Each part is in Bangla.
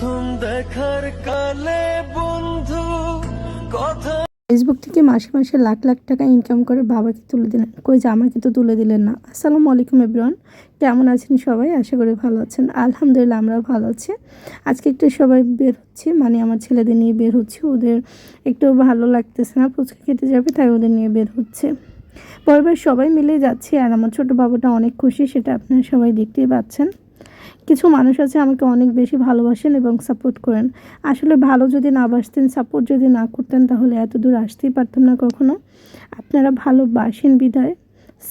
প্রথম দেখার কালে বন্ধু, কথা ফেসবুক থেকে মাসে মাসে লাখ লাখ টাকা ইনকাম করে বাবাকে তুলে দিলেন। কই যে আমাকে তো তুলে দিলেন না। আসসালামু আলাইকুম এভরিওয়ান কেমন আছেন সবাই? আশা করি ভালো আছেন। আলহামদুলিল্লাহ আমরা ভালো আছি। আজকে একটু সবাই বের হচ্ছে মানে আমার ছেলেদের নিয়ে বের হচ্ছে। ওদের একটু ভালো লাগতেছে না, ফুচকা খেতে যাবে, তাই ওদের নিয়ে বের হচ্ছে। পরিবার সবাই মিলে যাচ্ছে, আর আমার ছোটো বাবুটা অনেক খুশি, সেটা আপনারা সবাই দেখতেই পাচ্ছেন। কিছু মানুষ আছে, আমাকে অনেক বেশি ভালোবাসেন এবং সাপোর্ট করেন। আসলে ভালো যদি না বাসতেন সাপোর্ট যদি না করতেন, তাহলে এত দূর আসতেই পারতাম না কখনো। আপনারা ভালোবাসেন বিধায়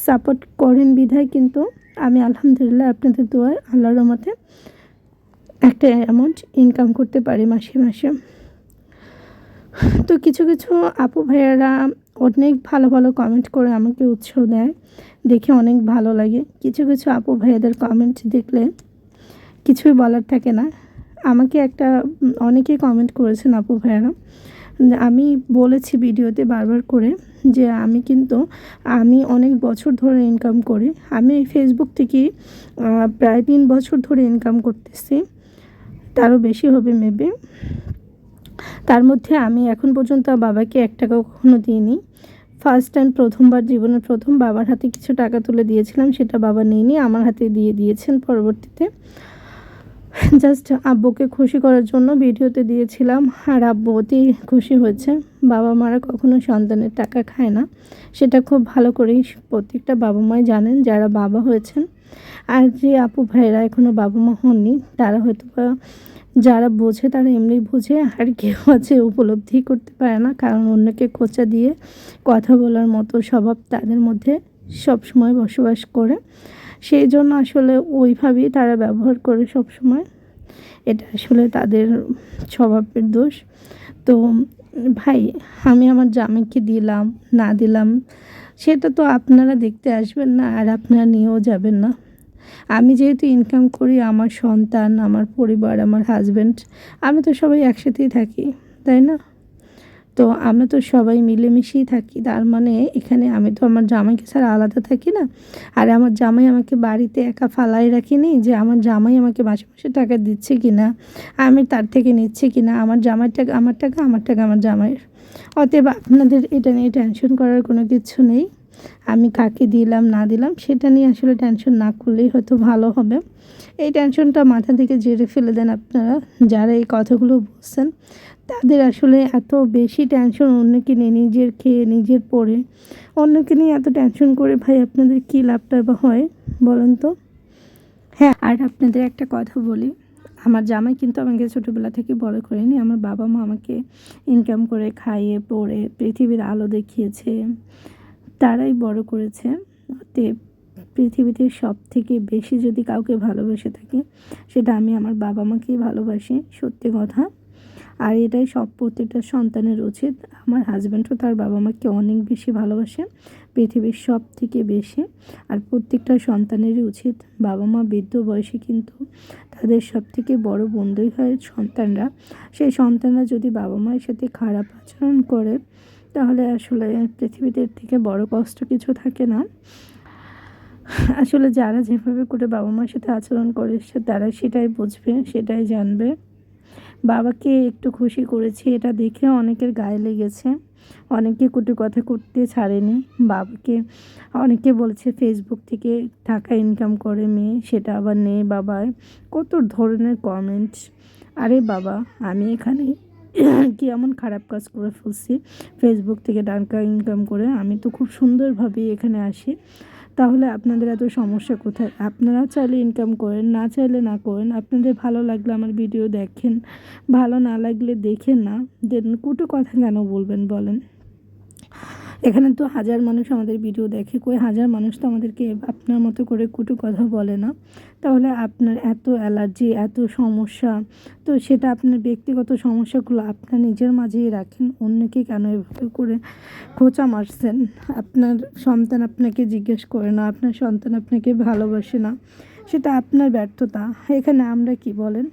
সাপোর্ট করেন বিধায় কিন্তু আমি আলহামদুলিল্লাহ আপনাদের দোয়ায় আল্লাহর রহমতে একটা অ্যামাউন্ট ইনকাম করতে পারি মাসে মাসে। তো কিছু কিছু আপু ভাইয়ারা অনেক ভালো ভালো কমেন্ট করে আমাকে উৎসাহ দেয়, দেখে অনেক ভালো লাগে। কিছু কিছু আপু ভাইয়াদের কমেন্ট দেখলে কিছুই বলার থাকে না। আমাকে একটা উম, অনেকেই কমেন্ট করেছেন আপু ভাইয়ারা আমি বলেছি ভিডিওতে বারবার করে যে আমি কিন্তু আমি অনেক বছর ধরে ইনকাম করি। আমি ফেসবুক থেকে প্রায় তিন বছর ধরে ইনকাম করতেছি। তারও বেশি হবে মেবি তার মধ্যে আমি এখন পর্যন্ত বাবাকে এক টাকা কখনো দিইনি। ফার্স্ট টাইম প্রথমবার জীবনের প্রথম বাবার হাতে কিছু টাকা তুলে দিয়েছিলাম সেটা বাবা নিয়ে আমার হাতে দিয়ে দিয়েছেন পরবর্তীতে। জাস্ট আব্বুকে খুশি করার জন্য ভিডিওতে দিয়েছিলাম, আর আব্বু অতি খুশি হয়েছে। বাবা মারা কখনো সন্তানের টাকা খায় না। সেটা খুব ভালো করেই প্রত্যেকটা বাবা মাই জানেন যারা বাবা হয়েছেন। আর যে আপু ভাইয়েরা এখনও বাবা মা হননি, তারা হয়তো যারা বোঝে তারা এমনি বোঝে, আর কেউ আছে উপলব্ধি করতে পারে না। কারণ অন্যকে খোঁচা দিয়ে কথা বলার মতো স্বভাব তাদের মধ্যে সবসময় বসবাস করে। সেই জন্য আসলে ওইভাবেই তারা ব্যবহার করে সব সময় এটা আসলে তাদের স্বভাবের দোষ। তো ভাই, আমি আমার জামাইকে দিলাম, না দিলাম, সেটা তো আপনারা দেখতে আসবেন না, আর আপনারা নিয়েও যাবেন না। আমি যেহেতু ইনকাম করি, আমার সন্তান, আমার পরিবার, আমার হাজব্যান্ড আমি তো সবাই একসাথেই থাকি, তাই না? তো আমরা তো সবাই মিলেমিশেই থাকি। তার মানে এখানে আমি তো আমার জামাইকে ছাড়া আলাদা থাকি না। আর আমার জামাই আমাকে বাড়িতে একা ফালাই রাখিনি যে আমার জামাই আমাকে মাসে মাসে টাকা দিচ্ছে কি না আমি তার থেকে নিচ্ছে কি না আমার জামাই টাকা, আমার টাকা আমার টাকা, আমার জামাইয়ের। অতএব আপনাদের এটা নিয়ে টেনশন করার কোনো কিছু নেই। আমি কাকে দিলাম, না দিলাম, সেটা নিয়ে আসলে টেনশন না করলেই হয়তো ভালো হবে। এই টেনশনটা মাথা থেকে জেরে ফেলে দেন আপনারা, যারা এই কথাগুলো বুঝছেন তাদের আসলে এত বেশি টেনশন অন্যকে নিয়ে নিজের খেয়ে, নিজের পড়ে অন্যকে নিয়ে এত টেনশন করে ভাই, আপনাদের কী লাভটা বা হয়? বলেন তো। হ্যাঁ আর আপনাদের একটা কথা বলি। আমার জামাই কিন্তু আমাকে ছোটোবেলা থেকে বড় করেনি। আমার বাবা মা আমাকে ইনকাম করে খাইয়ে, পড়ে, পৃথিবীর আলো দেখিয়েছে। তারাই বড় করেছে। অতএব পৃথিবীতে সব থেকে বেশি যদি কাউকে ভালোবেসে থাকি, সেটা আমি আমার বাবা মাকেই ভালোবাসি, সত্যি কথা। আর এটাই সব প্রত্যেকটা সন্তানের উচিত। আমার হাজব্যান্ডও তার বাবা মাকে অনেক বেশি ভালোবাসে, পৃথিবীর সব থেকে বেশি। আর প্রত্যেকটা সন্তানেরই উচিত। বাবা মা বৃদ্ধ বয়সে কিন্তু তাদের সব থেকে বড় বন্ধুই হয় সন্তানরা। সেই সন্তানরা যদি বাবা মায়ের সাথে খারাপ আচরণ করে তাহলে আসলে পৃথিবীতে এর থেকে বড় কষ্ট কিছু থাকে না। আসলে যারা যেভাবে করে বাবা মার সাথে আচরণ করে তারা সেটাই বুঝবে, সেটাই জানবে। বাবাকে একটু খুশি করেছি, এটা দেখে অনেকের গায়ে লেগেছে। অনেকে কুটু কথা করতে ছাড়েনি। বাবাকে, অনেকে বলছে ফেসবুক থেকে টাকা ইনকাম করে মেয়ে, সেটা আবার নেই বাবায়। কত ধরনের কমেন্ট আরে বাবা, আমি এখানে কি এমন খারাপ কাজ করে ফেলছি ফেসবুক থেকে টাকা ইনকাম করে। আমি তো খুব সুন্দরভাবে এখানে আসি। তাহলে আপনাদের এত সমস্যা কোথায়? আপনারা চাইলে ইনকাম করেন, না চাইলে না করেন। আপনাদের ভালো লাগলে আমার ভিডিও দেখেন, ভালো না লাগলে দেখেন না। দেন কুটো কথা কেন বলবেন বলেন? এখানে তো হাজার মানুষ আমাদের ভিডিও দেখে, কই হাজার মানুষ তো আমাদেরকে আপনার মতো করে কুটু কথা বলে না। তাহলে আপনার এত অ্যালার্জি, এত সমস্যা, তো সেটা আপনার ব্যক্তিগত সমস্যাগুলো আপনার নিজের মাঝেই রাখেন, অন্যকে কেন এভাবে করে খোঁচা মারছেন? আপনার সন্তান আপনাকে জিজ্ঞেস করে না, আপনার সন্তান আপনাকে ভালোবাসে না, সেটা আপনার ব্যর্থতা। এখানে আমরা কি বলেন?